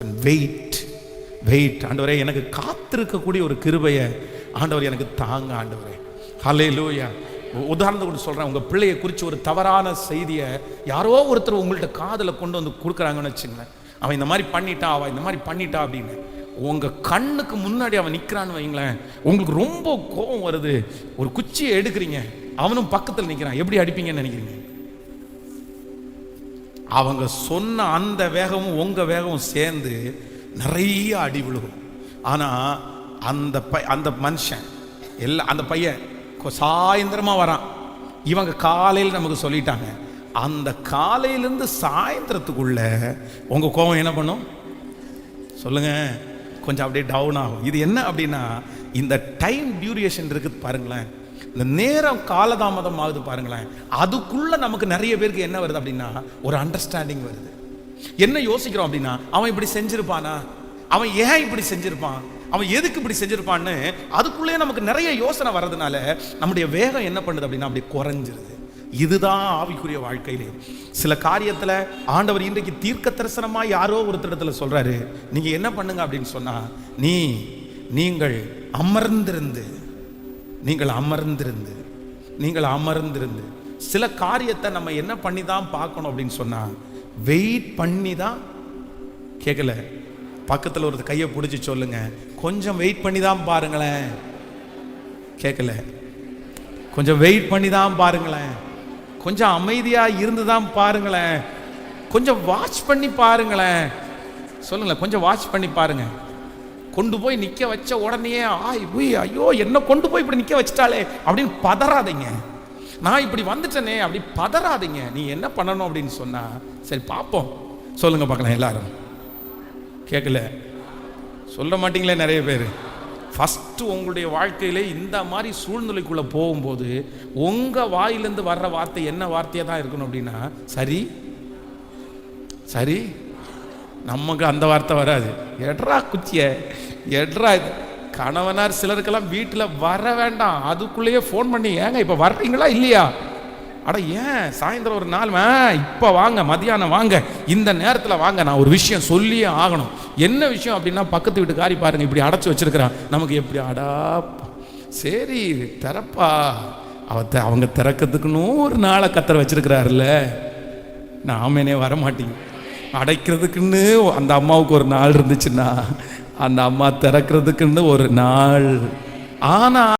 Wait wait ஆண்டவரே எனக்கு காத்திருக்கக்கூடிய ஒரு கிருபையை ஆண்டவர் எனக்கு தாங்க ஆண்டவரே. ஹலே லூயா உதாரணத்தை கூட சொல்கிறேன் உங்கள் பிள்ளையை குறித்து ஒரு தவறான செய்தியை யாரோ ஒருத்தர் உங்கள்கிட்ட காதில் கொண்டு வந்து கொடுக்குறாங்கன்னு வச்சுங்களேன் அவன் இந்த மாதிரி பண்ணிட்டா அவன் இந்த மாதிரி பண்ணிட்டா அப்படின்னு. உங்கள் கண்ணுக்கு முன்னாடி அவன் நிற்கிறான்னு வைங்களேன். உங்களுக்கு ரொம்ப கோபம் வருது. ஒரு குச்சியை எடுக்கிறீங்க. அவனும் பக்கத்தில் நிற்கிறான் எப்படி அடிப்பீங்கன்னு நினைக்கிறீங்க? அவங்க சொன்ன அந்த வேகமும் உங்கள் வேகமும் சேர்ந்து நிறைய அடி விழுகும். ஆனால் அந்த பை அந்த மனுஷன் எல்லா அந்த பையன் சாயந்தரமாக வரான். இவங்க காலையில் நமக்கு சொல்லிட்டாங்க அந்த காலையிலேருந்து சாயந்தரத்துக்குள்ள உங்கள் கோபம் என்ன பண்ணும்? சொல்லுங்க கொஞ்சம் அப்படியே டவுன் ஆகும். இது என்ன அப்படின்னா இந்த டைம் டியூரியேஷன் இருக்குது பாருங்களேன். இந்த நேரம் காலதாமதம் ஆகுது பாருங்களேன். அதுக்குள்ளே நமக்கு நிறைய பேருக்கு என்ன வருது அப்படின்னா ஒரு அண்டர்ஸ்டாண்டிங் வருது. என்ன யோசிக்கிறோம் அப்படின்னா அவன் இப்படி செஞ்சிருப்பானா? அவன் ஏன் இப்படி செஞ்சிருப்பான்? அவன் எதுக்கு இப்படி செஞ்சிருப்பான்னு அதுக்குள்ளே நமக்கு நிறைய யோசனை வர்றதுனால நம்முடைய வேகம் என்ன பண்ணுது அப்படின்னா அப்படி குறைஞ்சிருது. இதுதான் ஆவிக்குரிய வாழ்க்கையிலே. சில காரியத்தில் ஆண்டவர் இன்றைக்கு தீர்க்க தரிசனமாக யாரோ ஒருத்தரிடத்துல சொல்றாரு நீங்க என்ன பண்ணுங்க? அப்படின்னு சொன்னா நீ நீங்கள் அமர்ந்திருந்து நீங்கள் அமர்ந்திருந்து நீங்கள் அமர்ந்திருந்து சில காரியத்தை நம்ம என்ன பண்ணி தான் பார்க்கணும் அப்படின்னு சொன்னால் வெயிட் பண்ணி தான் கேட்கல பக்கத்தில் ஒரு கையை பிடிச்சி சொல்லுங்க. கொஞ்சம் வெயிட் பண்ணி தான் பாருங்களேன். கேட்கல கொஞ்சம் வெயிட் பண்ணி தான் பாருங்களேன். கொஞ்சம் அமைதியாக இருந்து தான் பாருங்களேன். கொஞ்சம் வாட்ச் பண்ணி பாருங்களேன். சொல்லுங்களேன் கொஞ்சம் வாட்ச் பண்ணி பாருங்கள் கொண்டு போய் நிக்க வச்ச உடனே ஆய் உய் ஐயோ என்ன கொண்டு போய் இப்படி நிக்க வச்சிட்டாலே அப்படின்னு பதறாதீங்க. நான் இப்படி வந்துட்டேனே அப்படி பதறாதீங்க. நீ என்ன பண்ணணும் அப்படின்னு சொன்னா சரி பார்ப்போம் சொல்லுங்க பார்க்கலாம் எல்லாரும். கேட்கல சொல்ல மாட்டீங்களே நிறைய பேர். ஃபஸ்ட்டு உங்களுடைய வாழ்க்கையிலே இந்த மாதிரி சூழ்நிலைக்குள்ளே போகும்போது உங்கள் வாயிலேருந்து வர்ற வார்த்தை என்ன வார்த்தையாக தான் இருக்கணும் அப்படின்னா சரி. சரி. நமக்கு அந்த வார்த்தை வராது. எட்ரா குச்சிய எட்ரா இது. கணவனார் சிலருக்கெல்லாம் வீட்டில் வர வேண்டாம். அதுக்குள்ளேயே ஃபோன் பண்ணி ஏங்க இப்போ வர்றீங்களா இல்லையா? அட ஏன்? சாயந்தரம் ஒரு நாள் இப்போ வாங்க மதியானம் வாங்க. இந்த நேரத்தில் வாங்க நான் ஒரு விஷயம் சொல்லியே ஆகணும். என்ன விஷயம் அப்படின்னா பக்கத்து வீட்டு காரி பாருங்க இப்படி அடைச்சி வச்சிருக்கிறான். நமக்கு எப்படி அடா சரி திறப்பா. அவ அவங்க திறக்கிறதுக்குன்னு ஒரு நாளை கத்தரை வச்சிருக்கிறாருல்ல. நான் ஆமேனே வர மாட்டேங்க அடைக்கிறதுக்குன்னு அந்த அம்மாவுக்கு ஒரு நாள் இருந்துச்சுன்னா அந்த அம்மா திறக்கிறதுக்குன்னு ஒரு நாள். ஆனா